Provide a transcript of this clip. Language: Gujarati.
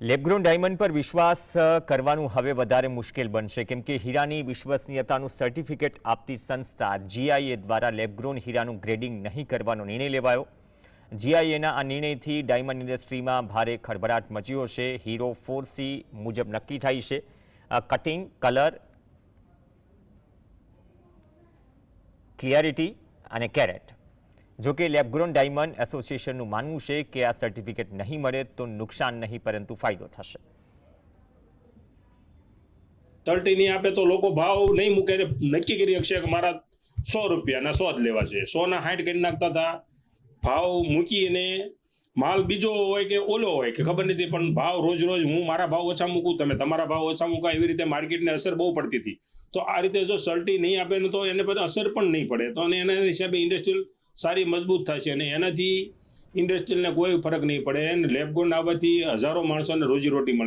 લેબગ્રોન ડાયમંડ પર વિશ્વાસ કરવાનું હવે વધારે મુશ્કેલ બનશે. કેમ કે હીરાની વિશ્વસનીયતાનું સર્ટિફિકેટ આપતી સંસ્થા જીઆઈએ દ્વારા લેબગ્રોન હીરાનું ગ્રેડિંગ નહીં કરવાનો નિર્ણય લેવાયો. જીઆઈએના આ નિર્ણયથી ડાયમંડ ઇન્ડસ્ટ્રીમાં ભારે ખળભળાટ મચ્યો છે. હીરો ફોરસી મુજબ નક્કી થાય છે. કટિંગ, કલર, ક્લિયરિટી અને કેરેટ. જો કે લેબગ્રોન ડાયમંડ એસોસિએશનનું માનવું છે કે આ સર્ટિફિકેટ નહીં મળે તો નુકસાન નહીં, પરંતુ ફાયદો થશે. તલટી નહીં આપે તો લોકો ભાવ નહીં મૂકે નક્કી કરી શકશે કે મારા સો રૂપિયાના સો જ લેવા છે. સોના હાઈટ કરી નાખતા હતા. ભાવ મૂકીને માલ બીજો હોય કે ઓલો હોય કે ખબર નથી, પણ ભાવ રોજ રોજ હું મારા ભાવ ઓછા મૂકું, તમે તમારા ભાવ ઓછા મૂકા, એવી રીતે માર્કેટને અસર બહુ પડતી હતી. તો આ રીતે જો સર્ટી નહીં આપે ને તો એને પછી અસર પણ નહીં પડે. તો એના હિસાબે ઇન્ડસ્ટ્રીયલ સારી મજબૂત થશે અને એનાથી ઇન્ડસ્ટ્રીયલને કોઈ ફરક નહીં પડે. અને લેબગોન આવવાથી હજારો માણસોને રોજીરોટી મળે.